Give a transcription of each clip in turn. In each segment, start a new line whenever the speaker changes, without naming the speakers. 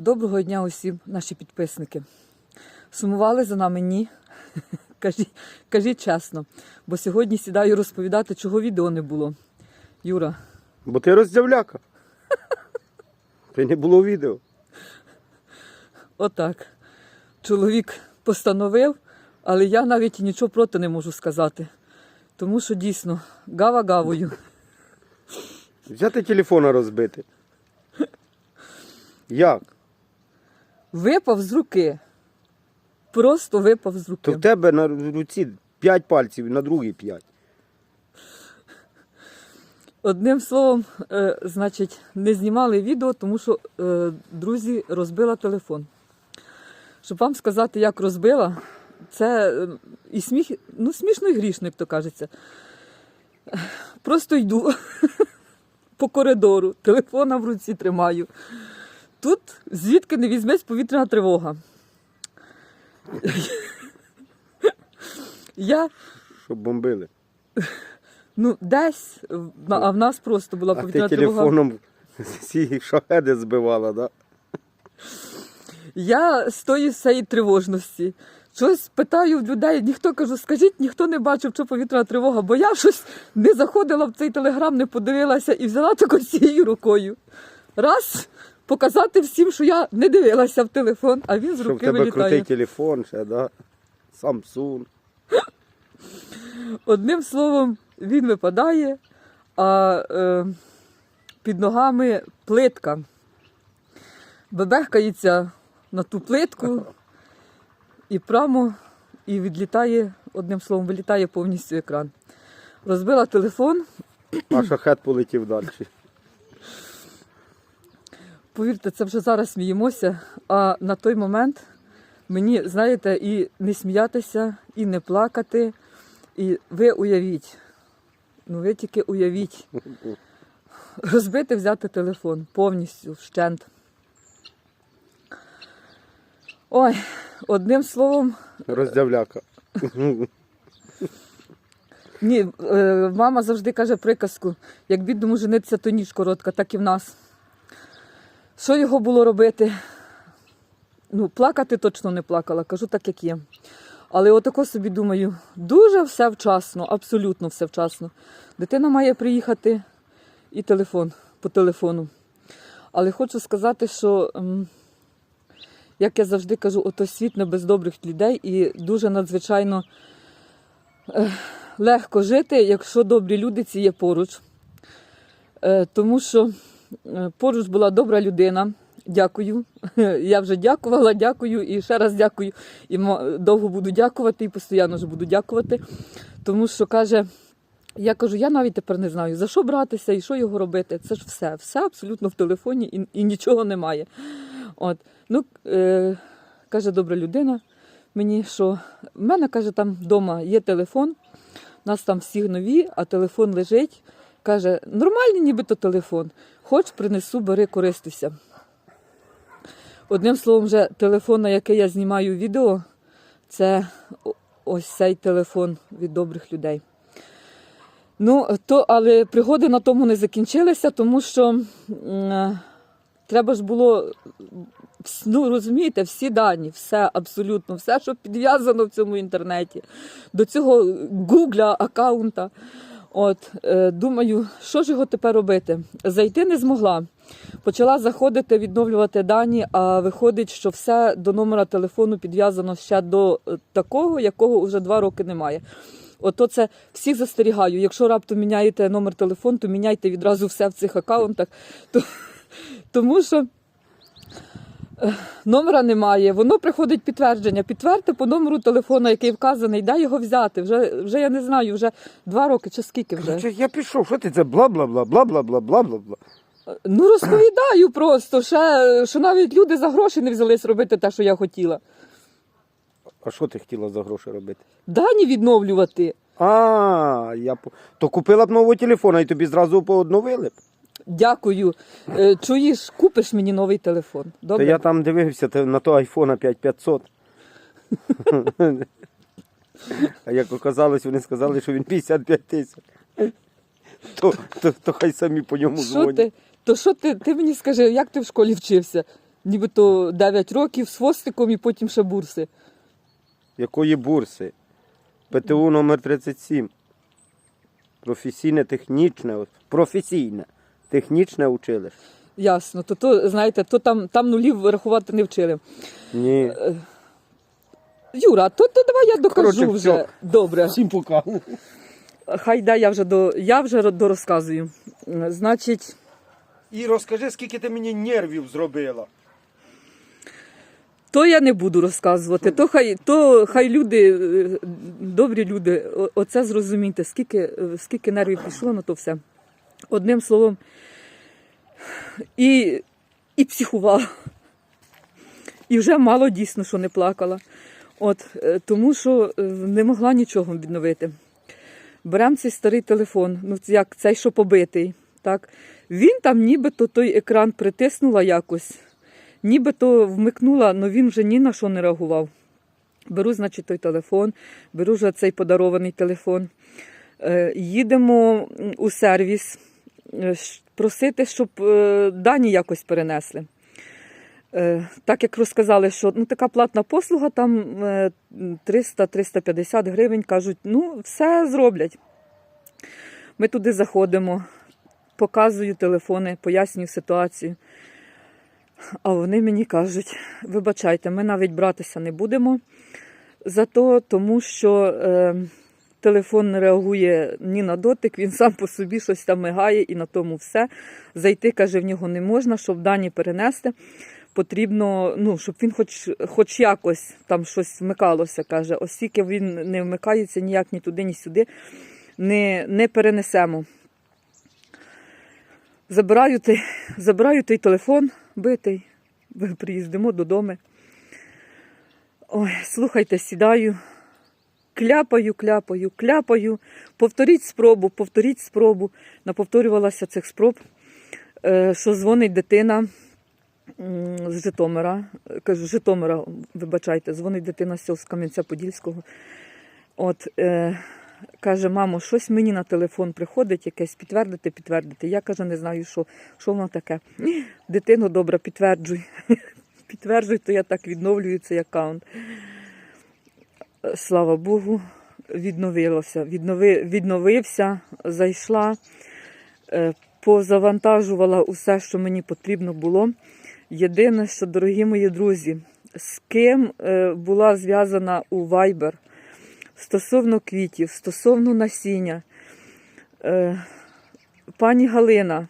Доброго дня усім, наші підписники. Сумували за нами? Ні. Кажіть, кажіть чесно, бо сьогодні сідаю розповідати, чого відео не було. Юра,
Бо ти роздявляка. Ти не було відео.
отак. Чоловік постановив, але я навіть нічого проти не можу сказати. Тому що дійсно гава гавою.
Взяти телефона розбити. Як?
Випав з руки. Просто випав з руки.
То в тебе на руці 5 пальців, на другій 5.
Одним словом, е, значить, не знімали відео, тому що е, друзі розбила телефон. Щоб вам сказати, як розбила, це е, і сміх, ну смішно і грішно, як то кажеться. Просто йду по коридору, телефона в руці тримаю. Тут звідки не візьметься повітряна тривога. Я
Щоб бомбили.
Ну, десь, а в нас просто була
А ти
повітряна тривога.
телефоном всі шахеди збивала, да?
Я з тої всієї тривожності. Щось питаю в людей, ніхто кажу, скажіть, ніхто не бачив, що повітряна тривога, бо я щось не заходила в цей телеграм, не подивилася і взяла тако цією рукою. Раз, показати всім, що я не дивилася в телефон, а він з
Що в
руки
тебе крутий телефон ще, да? Samsung.
Одним словом, він випадає, а е, під ногами плитка. Бебехкається на ту плитку і прямо і відлітає, одним словом, вилітає повністю екран. Розбила телефон.
А шахет полетів далі.
Повірте, це вже зараз сміємося, а на той момент мені, знаєте, і не сміятися, і не плакати. І ви уявіть, ну ви тільки уявіть, розбити, взяти телефон повністю вщент. Ой, одним словом,
Роздявляка.
ні, е, мама завжди каже приказку: як бідному жениться, то ніж коротка, так і в нас. Що його було робити? Ну, плакати точно не плакала, кажу так, як є. Але отако собі думаю, дуже все вчасно, абсолютно все вчасно. Дитина має приїхати і телефон по телефону. Але хочу сказати, що, ем, як я завжди кажу, ото світ не без добрих людей і дуже надзвичайно е, легко жити, якщо добрі люди ці є поруч. Е, тому що поруч була добра людина. Дякую. Я вже дякувала, дякую і ще раз дякую. І довго буду дякувати, і постійно вже буду дякувати. Тому що каже, я кажу, я навіть тепер не знаю, за що братися і що його робити. Це ж все, все абсолютно в телефоні і, і нічого немає. От. Ну, е, каже добра людина мені, що в мене каже, там вдома є телефон, у нас там всі нові, а телефон лежить. Каже, нормальний нібито телефон. Хоч принесу, бери, користуйся. Одним словом, вже телефон, на який я знімаю відео, це ось цей телефон від добрих людей. Ну, то, але пригоди на тому не закінчилися, тому що е, треба ж було, ну розумієте, всі дані, все абсолютно, все, що підв'язано в цьому інтернеті, до цього гугля аккаунта. От, е, думаю, що ж його тепер робити? Зайти не змогла. Почала заходити, відновлювати дані, а виходить, що все до номера телефону підв'язано ще до е, такого, якого вже два роки немає. Ото це всіх застерігаю. Якщо раптом міняєте номер телефону, то міняйте відразу все в цих аккаунтах. То, тому що номера немає, воно приходить підтвердження. Підтвердьте по номеру телефона, який вказаний, де його взяти. Вже, вже я не знаю, вже два роки чи скільки вже.
Короче, Я пішов, що ти це бла-бла-бла, бла-бла-бла, бла-бла-бла.
Ну розповідаю просто, ще, що навіть люди за гроші не взялись робити те, що я хотіла.
А що ти хотіла за гроші робити?
Дані відновлювати.
А, я по- то купила б нового телефона і тобі зразу поодновили б.
Дякую. Е, Чуєш, купиш мені новий телефон.
Та я там дивився те- на то айфона 5500. А як оказалось, вони сказали, що він 55 тисяч. То, то, то хай самі по ньому
Що
дзвонять.
ти? То що ти, ти мені скажи, як ти в школі вчився? Нібито 9 років з хвостиком і потім ще бурси.
Якої бурси? ПТУ номер 37. Професійне технічне. Професійне. Технічне училище.
Ясно. То, то знаєте, то там, там нулів рахувати не вчили.
Ні.
Юра, то, то давай я докажу
Коротше,
вже.
всьо.
Добре.
Всім пока.
Хай йде, я вже до я вже дорозказую. Е, Значить,
І розкажи, скільки ти мені нервів зробила.
то я не буду розказувати. То хай, то хай люди, е, добрі люди, оце зрозумійте, скільки, е, скільки нервів пішло на то все. Одним словом, і, і психувала. І вже мало дійсно, що не плакала. От, е, тому що е, не могла нічого відновити. Беремо цей старий телефон, ну як цей, що побитий. Так? Він там нібито той екран притиснула якось, нібито вмикнула, але він вже ні на що не реагував. Беру, значить, той телефон, беру вже цей подарований телефон. Е, їдемо у сервіс просити, щоб е, дані якось перенесли. Е, Так як розказали, що ну, така платна послуга, там е, 300-350 гривень, кажуть, ну, все зроблять. Ми туди заходимо, показую телефони, пояснюю ситуацію. А вони мені кажуть: вибачайте, ми навіть братися не будемо за то, тому що е, телефон не реагує ні на дотик, він сам по собі щось там мигає і на тому все. Зайти, каже, в нього не можна, щоб дані перенести. Потрібно, ну, щоб він хоч, хоч якось там щось вмикалося, каже, оскільки він не вмикається ніяк ні туди, ні сюди, не, не перенесемо. Забираю той, забираю той телефон битий, приїздимо додому. Ой, слухайте, сідаю, кляпаю, кляпаю, кляпаю. Повторіть спробу, повторіть спробу. Наповторювалася цих спроб, е, що дзвонить дитина з Житомира. Кажу, Житомира, вибачайте, дзвонить дитина з з Кам'янця-Подільського. От, е, каже, мамо, щось мені на телефон приходить, якесь підтвердити, підтвердити. Я каже, не знаю, що, що воно таке. Дитино, добре, підтверджуй. Підтверджуй, то я так відновлюю цей аккаунт. Слава Богу, відновилося. Віднови, відновився, зайшла, е, позавантажувала усе, що мені потрібно було. Єдине, що, дорогі мої друзі, з ким е, була зв'язана у Viber стосовно квітів, стосовно насіння. Е, Пані Галина,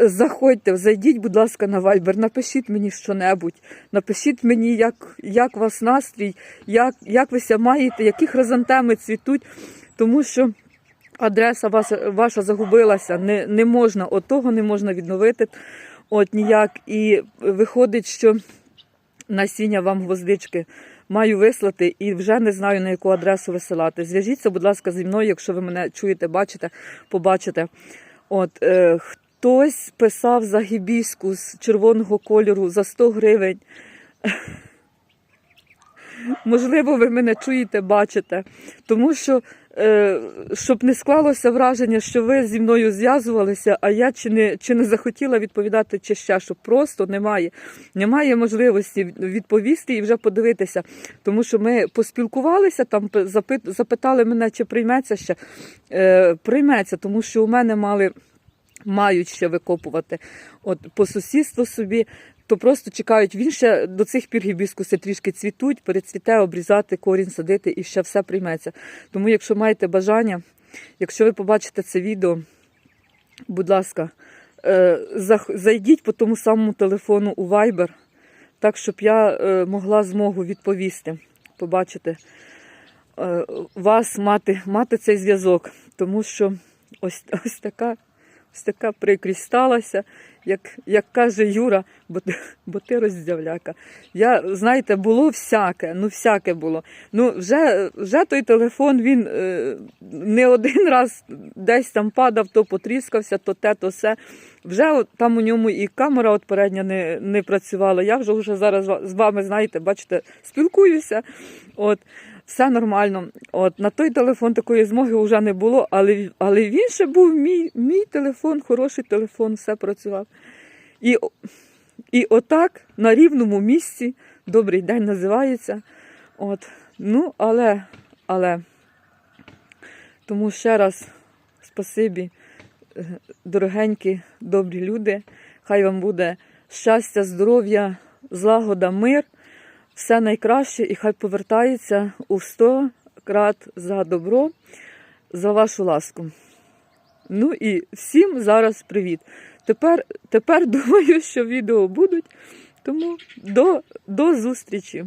заходьте, зайдіть, будь ласка, на Viber, напишіть мені що-небудь, напишіть мені, як, як у вас настрій, як, як ви ся маєте, які хризантеми цвітуть, тому що адреса ваша, ваша загубилася, не, не можна, от того не можна відновити от ніяк. І виходить, що насіння вам гвоздички маю вислати і вже не знаю на яку адресу висилати. Зв'яжіться, будь ласка, зі мною, якщо ви мене чуєте, бачите, побачите. От е, хтось писав за гібіскус червоного кольору за 100 гривень. Можливо, ви мене чуєте, бачите, тому що е, щоб не склалося враження, що ви зі мною зв'язувалися, а я чи не, чи не захотіла відповідати, чи ще що просто немає. Немає можливості відповісти і вже подивитися. Тому що ми поспілкувалися, там запит, запитали мене, чи прийметься ще. Е, прийметься, тому що у мене мали. Мають ще викопувати. От по сусідству собі, то просто чекають. Він ще до цих пір гібіскуси трішки цвітуть, перецвіте, обрізати, корінь садити і ще все прийметься. Тому, якщо маєте бажання, якщо ви побачите це відео, будь ласка, е, зайдіть по тому самому телефону у Viber, так, щоб я е, могла змогу відповісти, побачити е, вас, мати, мати цей зв'язок. Тому що ось, ось така. Ось така прикрість сталася, як, як каже Юра, бо, ти- бо ти роздявляка. Я, знаєте, було всяке, ну всяке було. Ну, вже, вже той телефон він е, не один раз десь там падав, то потріскався, то те, то все. Вже от, там у ньому і камера от передня не, не працювала. Я вже, вже зараз з вами, знаєте, бачите, спілкуюся. От все нормально. От на той телефон такої змоги вже не було, але, але він ще був мій, мій телефон, хороший телефон, все працював. І, І отак на рівному місці добрий день називається. От. Ну, але, але, тому ще раз спасибі, е, дорогенькі, добрі люди. Хай вам буде щастя, здоров'я, злагода, мир, все найкраще, і хай повертається у сто крат за добро, за вашу ласку. Ну і всім зараз привіт. Тепер, тепер думаю, що відео будуть. Тому до, до зустрічі!